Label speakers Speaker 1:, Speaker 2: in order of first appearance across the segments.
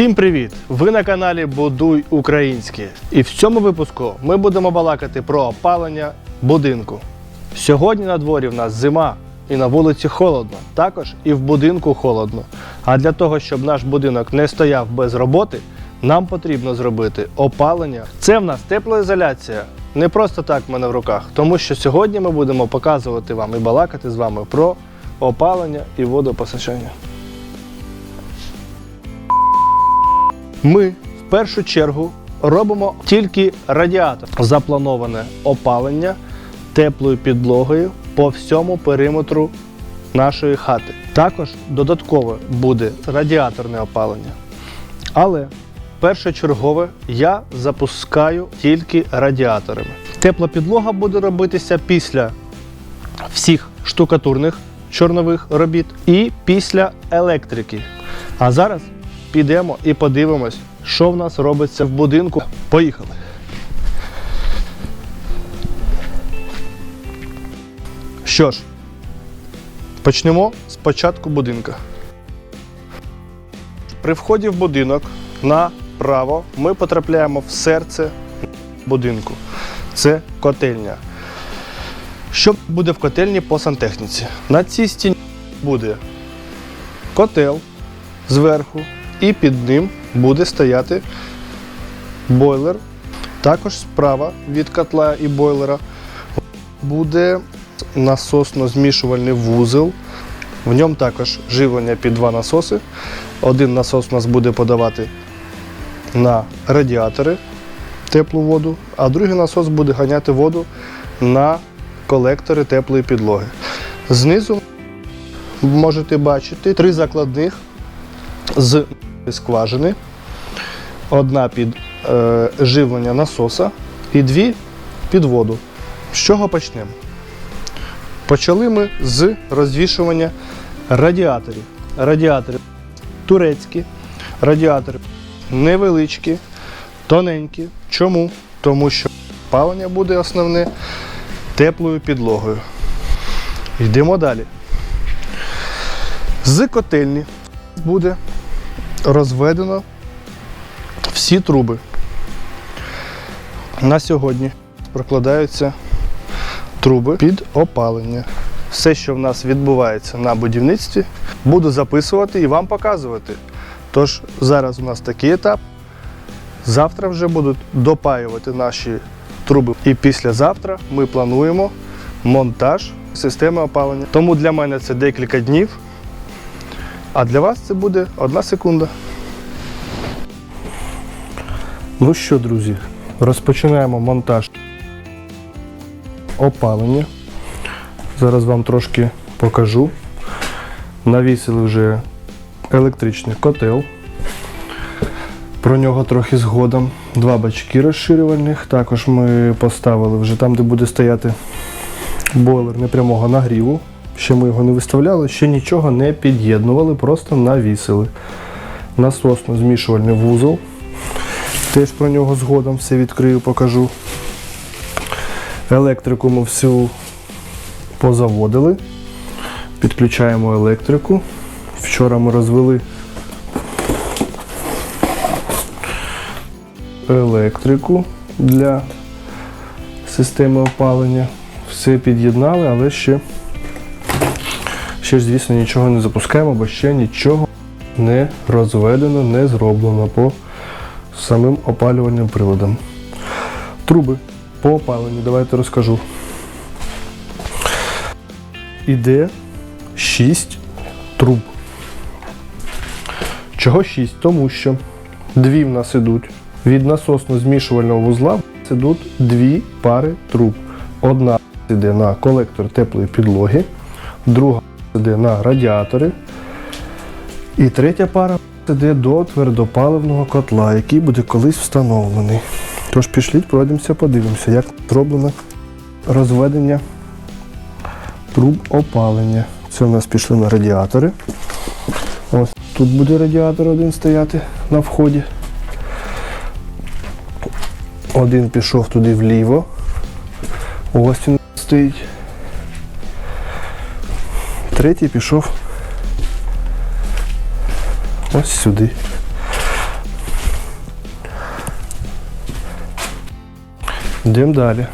Speaker 1: Всім привіт! Ви на каналі Будуй Українське. І в цьому випуску ми будемо балакати про опалення будинку. Сьогодні на дворі в нас зима і на вулиці холодно. Також і в будинку холодно. А для того, щоб наш будинок не стояв без роботи, нам потрібно зробити опалення. Це в нас теплоізоляція. Не просто так в мене в руках, тому що сьогодні ми будемо показувати вам і балакати з вами про опалення і водопостачання. Ми в першу чергу робимо тільки радіатор. Заплановане опалення теплою підлогою по всьому периметру нашої хати. Також додатково буде радіаторне опалення. Але першочергове я запускаю тільки радіаторами. Тепла підлога буде робитися після всіх штукатурних чорнових робіт і після електрики. А зараз підемо і подивимось, що в нас робиться в будинку. Поїхали. Що ж, почнемо з початку будинка. При вході в будинок направо ми потрапляємо в серце будинку. Це котельня. Що буде в котельні по сантехніці? На цій стіні буде котел зверху, і під ним буде стояти бойлер. Також справа від котла і бойлера буде насосно-змішувальний вузол. В ньому також живлення під два насоси. Один насос у нас буде подавати на радіатори теплу воду, а другий насос буде ганяти воду на колектори теплої підлоги. Знизу можете бачити три закладних з скважини. Одна під е, живлення насоса і дві під воду. З чого почнемо? Почали ми з розвішування радіаторів. Радіатори турецькі, радіатори невеличкі, тоненькі. Чому? Тому що палення буде основне теплою підлогою. Йдемо далі. З котельні буде розведено всі труби. На сьогодні прокладаються труби під опалення. Все, що в нас відбувається на будівництві, буду записувати і вам показувати. Тож зараз у нас такий етап. Завтра вже будуть допаювати наші труби. І післязавтра ми плануємо монтаж системи опалення. Тому для мене це декілька днів. А для вас це буде одна секунда. Ну що, друзі, розпочинаємо монтаж опалення. Зараз вам трошки покажу. Навісили вже електричний котел. Про нього трохи згодом. Два бачки розширювальних. Також ми поставили вже там, де буде стояти бойлер непрямого нагріву. Ще ми його не виставляли, ще нічого не під'єднували, просто навісили. Насосно змішувальний вузол. Теж про нього згодом все відкрию, покажу. Електрику ми всю позаводили. Підключаємо електрику. Вчора ми розвели електрику для системи опалення. Все під'єднали, але ще Ще звісно, нічого не запускаємо, бо ще нічого не розведено, не зроблено по самим опалювальним приладам. Труби по опаленню, давайте розкажу. Іде 6 труб. Чого 6? Тому що дві в нас ідуть від насосно-змішувального вузла ідуть дві пари труб. Одна йде на колектор теплої підлоги, друга йде на радіатори. І третя пара йде до твердопаливного котла, який буде колись встановлений. Тож пішліть, пройдемося, подивимося, як зроблено розведення труб опалення. Це в нас пішли на радіатори. Ось тут буде радіатор один стояти на вході. Один пішов туди вліво. Ось він стоїть третій пішов ось сюди. Йдемо далі.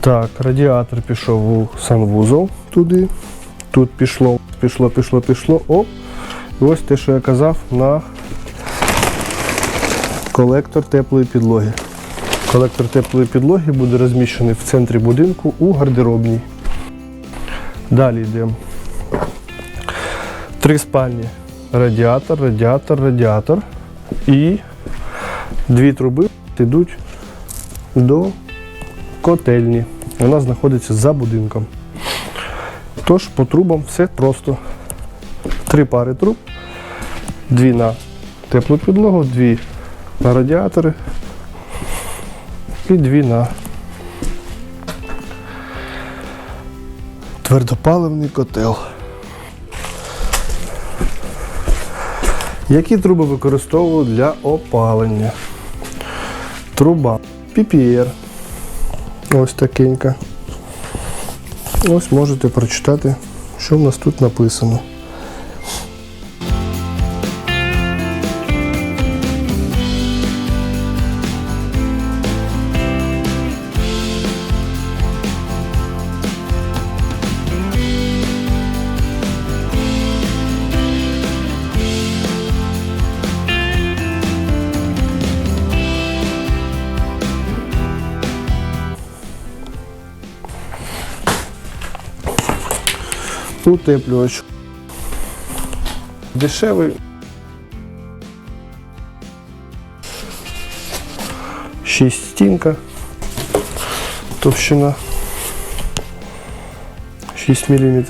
Speaker 1: Так, радіатор пішов у санвузол туди. Тут пішло, пішло, пішло, пішло. Оп! І ось те, що я казав, на колектор теплої підлоги. Колектор теплої підлоги буде розміщений в центрі будинку у гардеробній. Далі йдемо. Три спальні. Радіатор, радіатор, радіатор. І дві труби йдуть до котельні. Вона знаходиться за будинком. Тож по трубам все просто. Три пари труб, дві на теплу підлогу, дві на радіатори і дві на твердопаливний котел. Які труби використовують для опалення? Труба PPR. Ось такенька. Ось можете прочитати, що в нас тут написано. Утеплювач. Дешевий. Шість стінка. Товщина 6 мм.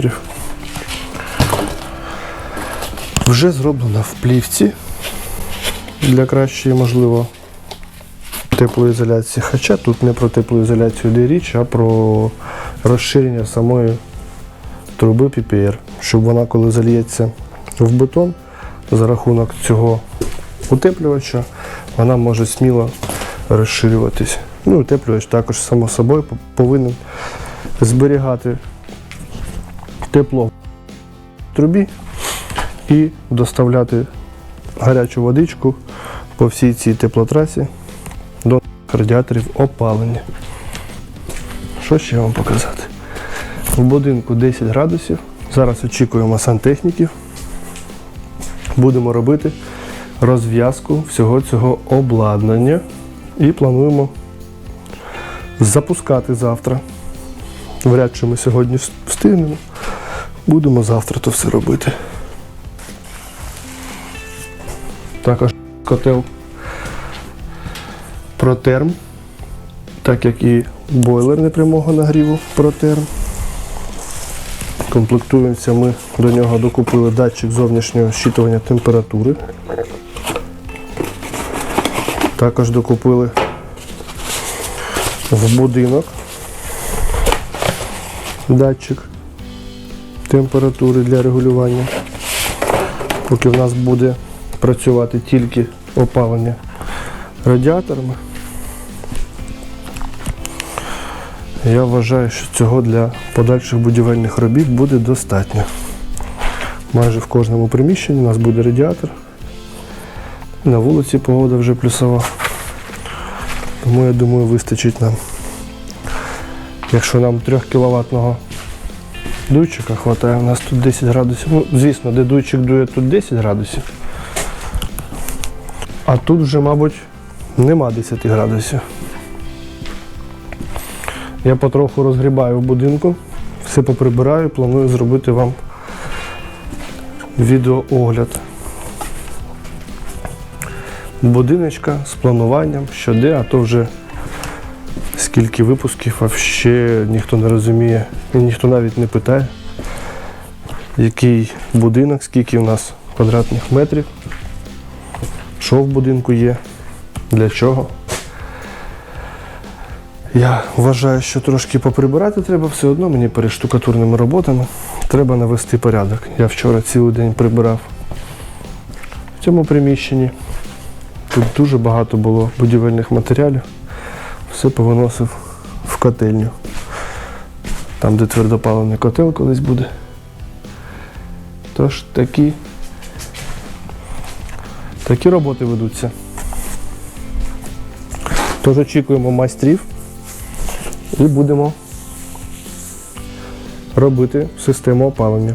Speaker 1: Вже зроблена в плівці для кращої, можливо, теплоізоляції. Хоча тут не про теплоізоляцію йде річ, а про розширення самої труби PPR, щоб вона, коли зальється в бетон, за рахунок цього утеплювача, вона може сміло розширюватись. Ну, утеплювач також, само собою, повинен зберігати тепло в трубі і доставляти гарячу водичку по всій цій теплотрасі до радіаторів опалення. Що ще вам показати? В будинку 10 градусів. Зараз очікуємо сантехніків. Будемо робити розв'язку всього цього обладнання і плануємо запускати завтра. Вряд чи ми сьогодні встигнемо. Будемо завтра то все робити. Також котел протерм, так як і бойлер непрямого нагріву протерм. Комплектуємося ми до нього докупили датчик зовнішнього щитування температури. Також докупили в будинок датчик температури для регулювання. Поки в нас буде працювати тільки опалення радіаторами. Я вважаю, що цього для подальших будівельних робіт буде достатньо. Майже в кожному приміщенні у нас буде радіатор. На вулиці погода вже плюсова. Тому я думаю, вистачить нам. Якщо нам 3 кВт дуйчика вистачає, у нас тут 10 градусів. Ну, звісно, де дуйчик дує, тут 10 градусів. А тут вже, мабуть, нема 10 градусів. Я потроху розгрібаю в будинку, все поприбираю, планую зробити вам відеоогляд. Будиночка з плануванням, що де, а то вже скільки випусків, а ще ніхто не розуміє і ніхто навіть не питає, який будинок, скільки у нас квадратних метрів, що в будинку є, для чого. Я вважаю, що трошки поприбирати треба все одно мені перед штукатурними роботами. Треба навести порядок. Я вчора цілий день прибирав в цьому приміщенні. Тут дуже багато було будівельних матеріалів. Все повиносив в котельню. Там, де твердопаливний котел колись буде. Тож такі, такі роботи ведуться. Тож очікуємо майстрів і будемо робити систему опалення.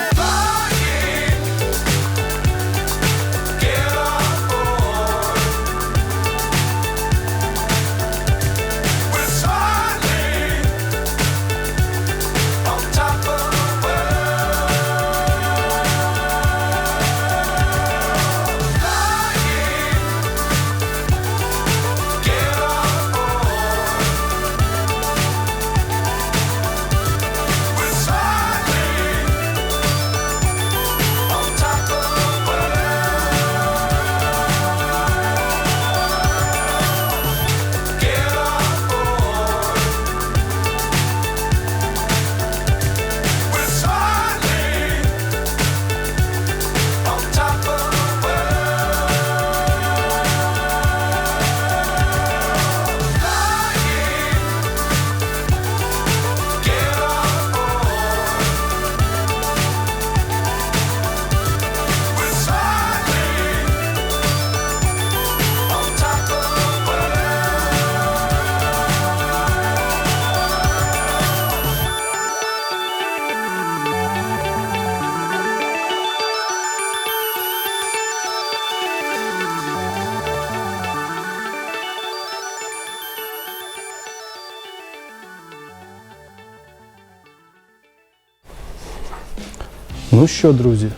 Speaker 1: Що, друзі,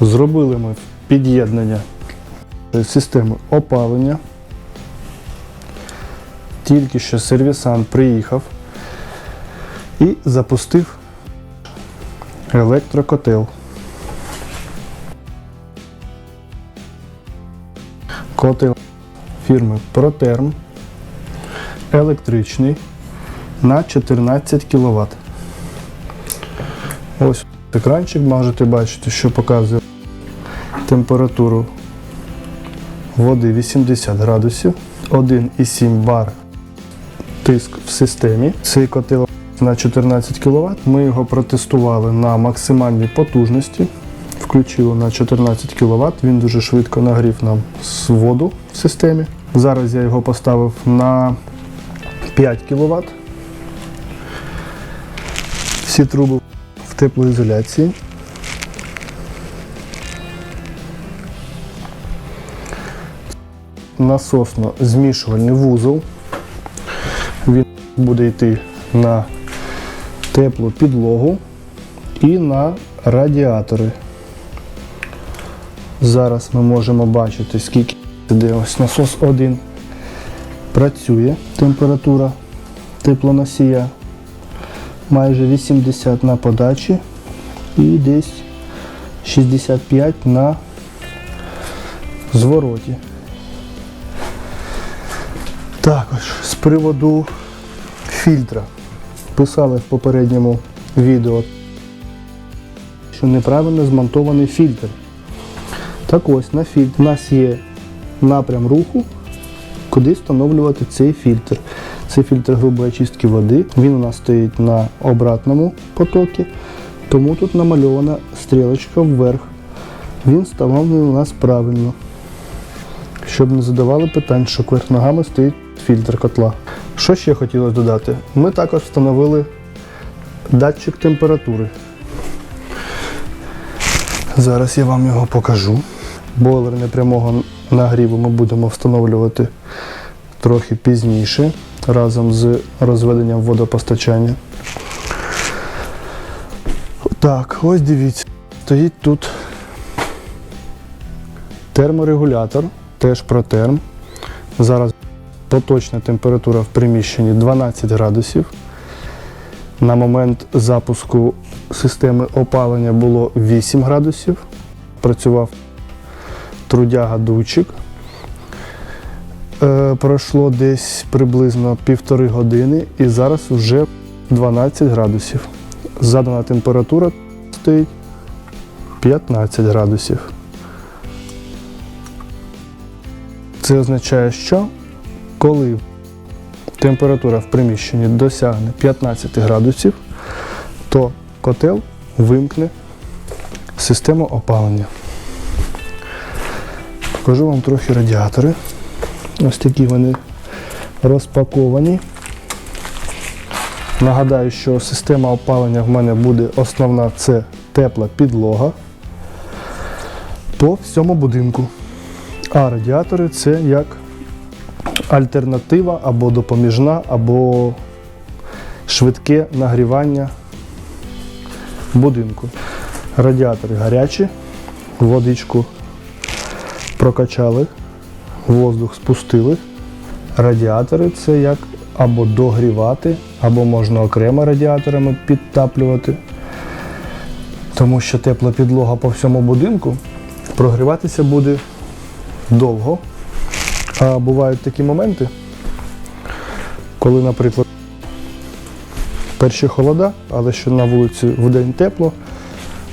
Speaker 1: зробили ми під'єднання системи опалення. Тільки що сервісан приїхав і запустив електрокотел. Котел фірми Proterm електричний на 14 кВт. Ось екранчик можете бачити, що показує температуру води 80 градусів, 1,7 бар тиск в системі. Цей котел на 14 кВт. Ми його протестували на максимальній потужності. Включили на 14 кВт. Він дуже швидко нагрів нам воду в системі. Зараз я його поставив на 5 кВт. Всі труби теплоізоляції. Насосно-змішувальний вузол. Він буде йти на теплу підлогу і на радіатори. Зараз ми можемо бачити, скільки де ось насос 1 працює температура теплоносія майже 80 на подачі і десь 65 на звороті. Також з приводу фільтра. Писали в попередньому відео, що неправильно змонтований фільтр. Так ось на фільтр у нас є напрям руху куди встановлювати цей фільтр. Це фільтр грубої очистки води. Він у нас стоїть на обратному потокі, тому тут намальована стрілочка вверх. Він встановлений у нас правильно. Щоб не задавали питань, що кверх ногами стоїть фільтр котла. Що ще хотілося додати? Ми також встановили датчик температури. Зараз я вам його покажу. Бойлер непрямого нагріву ми будемо встановлювати трохи пізніше разом з розведенням водопостачання. Так, ось дивіться, стоїть тут терморегулятор, теж протерм. Зараз поточна температура в приміщенні 12 градусів. На момент запуску системи опалення було 8 градусів. Працював трудяга дучик. Е, пройшло десь приблизно півтори години і зараз вже 12 градусів. Задана температура стоїть 15 градусів. Це означає, що коли температура в приміщенні досягне 15 градусів, то котел вимкне систему опалення. Покажу вам трохи радіатори. Ось такі вони розпаковані. Нагадаю, що система опалення в мене буде основна це тепла підлога по всьому будинку. А радіатори це як альтернатива або допоміжна, або швидке нагрівання будинку. Радіатори гарячі, водичку прокачали, воздух спустили. Радіатори це як або догрівати, або можна окремо радіаторами підтаплювати. Тому що тепла підлога по всьому будинку прогріватися буде довго. А бувають такі моменти, коли, наприклад, перші холода, але що на вулиці вдень тепло,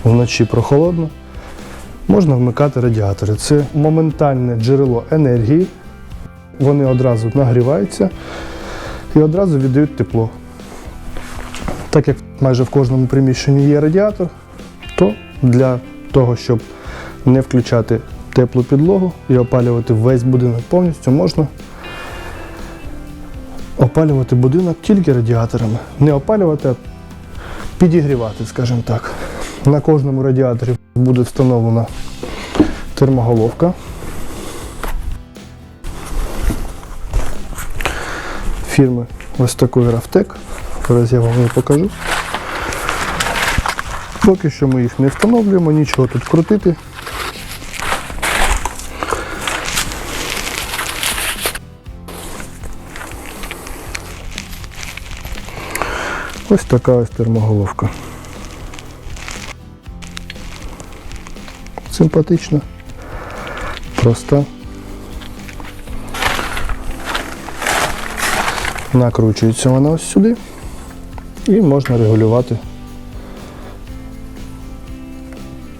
Speaker 1: вночі прохолодно, можна вмикати радіатори. Це моментальне джерело енергії. Вони одразу нагріваються і одразу віддають тепло. Так як майже в кожному приміщенні є радіатор, то для того, щоб не включати теплу підлогу і опалювати весь будинок повністю, можна опалювати будинок тільки радіаторами. Не опалювати, а підігрівати, скажімо так. На кожному радіаторі буде встановлена термоголовка. Фірми ось такої Рафтек. Зараз я вам її покажу. Поки що ми їх не встановлюємо, нічого тут крутити. Ось така ось термоголовка. Симпатична, проста. Накручується вона ось сюди і можна регулювати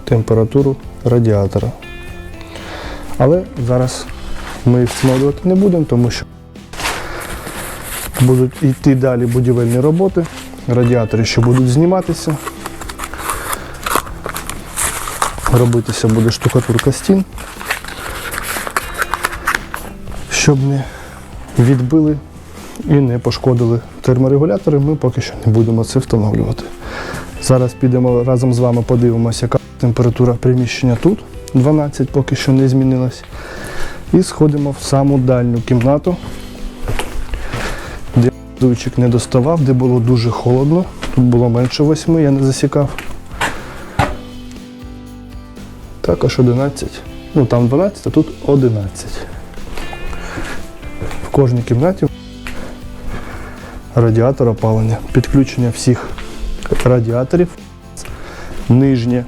Speaker 1: температуру радіатора. Але зараз ми їх встановлювати не будемо, тому що будуть йти далі будівельні роботи, радіатори ще будуть зніматися. Робитися буде штукатурка стін, щоб не відбили і не пошкодили терморегулятори, ми поки що не будемо це встановлювати. Зараз підемо разом з вами подивимося, яка температура приміщення тут. 12 поки що не змінилась. І сходимо в саму дальню кімнату, де дуйчик не доставав, де було дуже холодно. Тут було менше 8, я не засікав. Також 11. Ну там 12, а тут 11. В кожній кімнаті радіатор опалення. Підключення всіх радіаторів. Нижнє.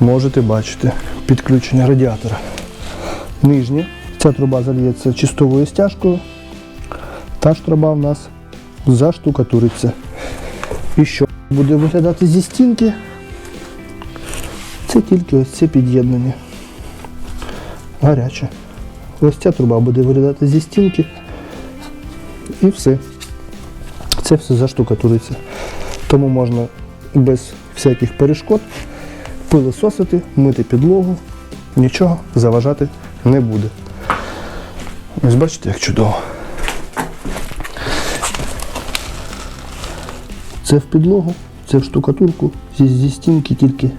Speaker 1: Можете бачити підключення радіатора. Нижнє. Ця труба зальється чистовою стяжкою. Та ж труба в нас заштукатуриться. І що буде виглядати зі стінки? Це тільки ось це під'єднання. Гаряче. Ось ця труба буде виглядати зі стінки. І все. Це все заштукатуриться. Тому можна без всяких перешкод пилососити, мити підлогу, нічого заважати не буде. Ось бачите, як чудово. Це в підлогу, це в штукатурку, зі, зі стінки тільки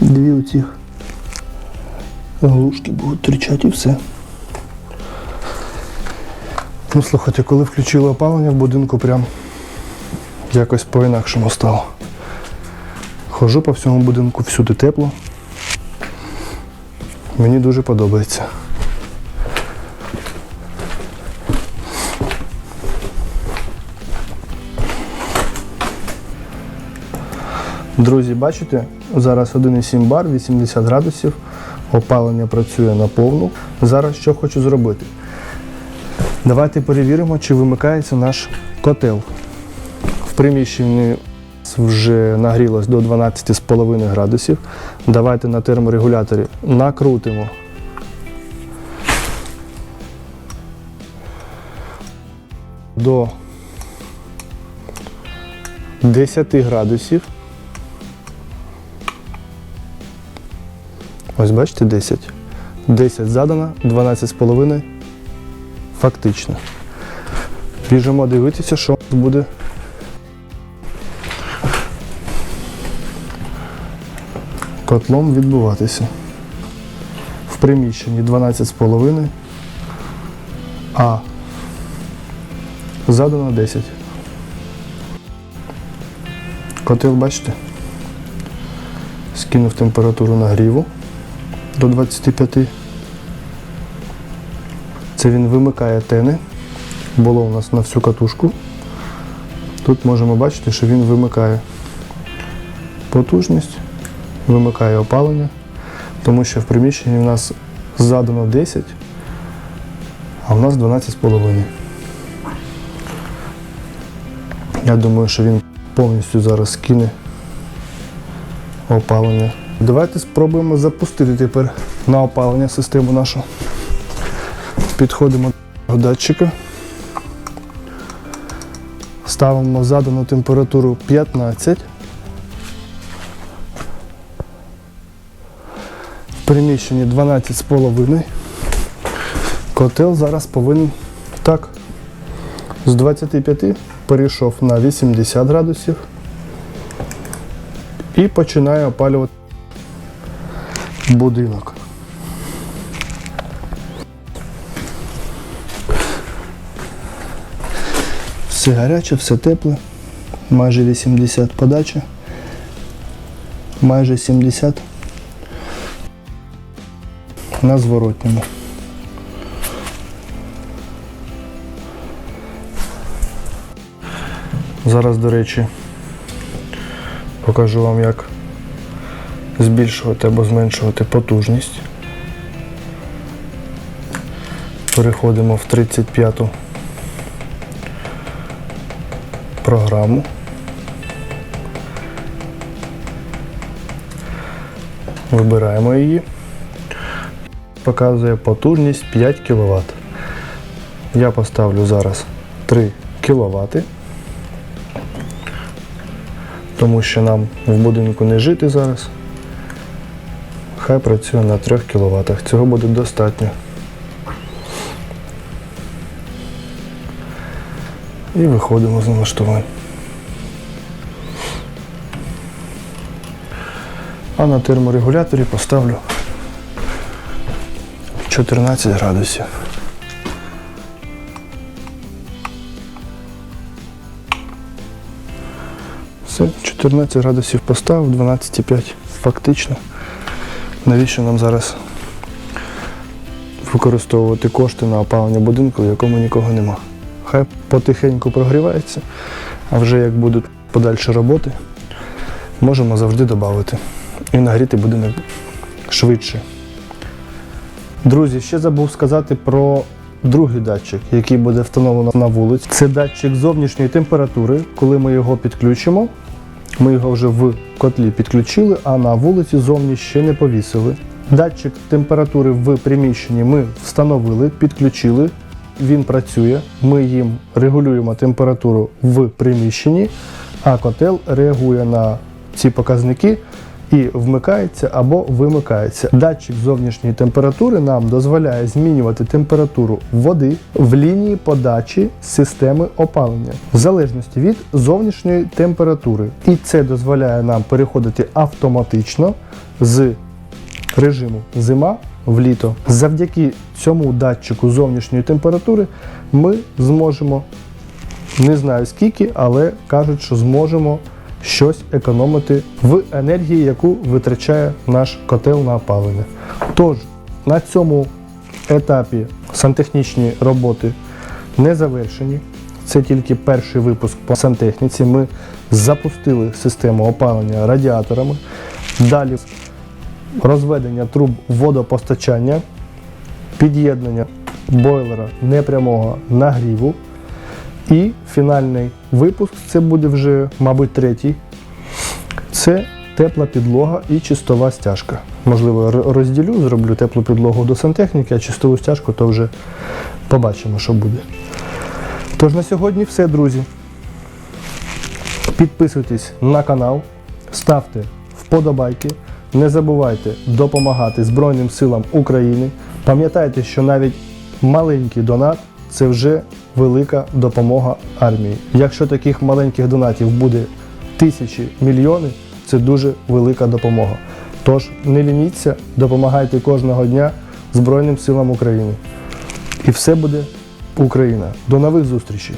Speaker 1: дві оці глушки будуть тричати і все. Ну, слухайте, коли включили опалення в будинку, прям якось по-інакшому стало. Хожу по всьому будинку, всюди тепло. Мені дуже подобається. Друзі, бачите, зараз 1,7 бар, 80 градусів, опалення працює на повну. Зараз що хочу зробити? Давайте перевіримо, чи вимикається наш котел. В приміщенні вже нагрілось до 12,5 градусів. Давайте на терморегуляторі накрутимо. До 10 градусів. Ось бачите 10. 10 задано, 12,5 фактично. Біжимо дивитися, що буде. Котлом відбуватися. В приміщенні 12,5, а задано 10. Котел, бачите? Скинув температуру нагріву до 25. Це він вимикає тени. Було у нас на всю катушку. Тут можемо бачити, що він вимикає потужність, вимикає опалення, тому що в приміщенні у нас задано 10, а в нас 12,5. Я думаю, що він повністю зараз скине опалення. Давайте спробуємо запустити тепер на опалення систему нашу. Підходимо до датчика. Ставимо задану температуру 15. В приміщенні 12,5. Котел зараз повинен так. З 25 перейшов на 80 градусів і починає опалювати будинок. Все гаряче, все тепле, майже 80 подача, майже 70 на зворотньому. Зараз, до речі, покажу вам, як збільшувати або зменшувати потужність. Переходимо в 35-ту програму. Вибираємо її. Показує потужність 5 кВт. Я поставлю зараз 3 кВт, тому що нам в будинку не жити зараз. Хай працює на 3 кВт. Цього буде достатньо. І виходимо з налаштувань. А на терморегуляторі поставлю 14 градусів. Все, 14 градусів поставив, 12,5 фактично. Навіщо нам зараз використовувати кошти на опалення будинку, в якому нікого нема? Хай потихеньку прогрівається, а вже як будуть подальші роботи, можемо завжди додати. І нагріти будинок швидше. Друзі, ще забув сказати про другий датчик, який буде встановлено на вулиці. Це датчик зовнішньої температури. Коли ми його підключимо, ми його вже в котлі підключили, а на вулиці зовні ще не повісили. Датчик температури в приміщенні ми встановили, підключили. Він працює. Ми їм регулюємо температуру в приміщенні, а котел реагує на ці показники і вмикається або вимикається. Датчик зовнішньої температури нам дозволяє змінювати температуру води в лінії подачі системи опалення в залежності від зовнішньої температури. І це дозволяє нам переходити автоматично з режиму зима в літо. Завдяки цьому датчику зовнішньої температури ми зможемо, не знаю скільки, але кажуть, що зможемо щось економити в енергії, яку витрачає наш котел на опалення. Тож на цьому етапі сантехнічні роботи не завершені. Це тільки перший випуск по сантехніці. Ми запустили систему опалення радіаторами. Далі розведення труб водопостачання, під'єднання бойлера непрямого нагріву. І фінальний випуск це буде вже, мабуть, третій. Це тепла підлога і чистова стяжка. Можливо, розділю, зроблю теплу підлогу до сантехніки, а чистову стяжку то вже побачимо, що буде. Тож на сьогодні все, друзі. Підписуйтесь на канал, ставте вподобайки. Не забувайте допомагати Збройним силам України. Пам'ятайте, що навіть маленький донат це вже велика допомога армії. Якщо таких маленьких донатів буде тисячі мільйони, це дуже велика допомога. Тож не лініться, допомагайте кожного дня Збройним силам України. І все буде Україна. До нових зустрічей!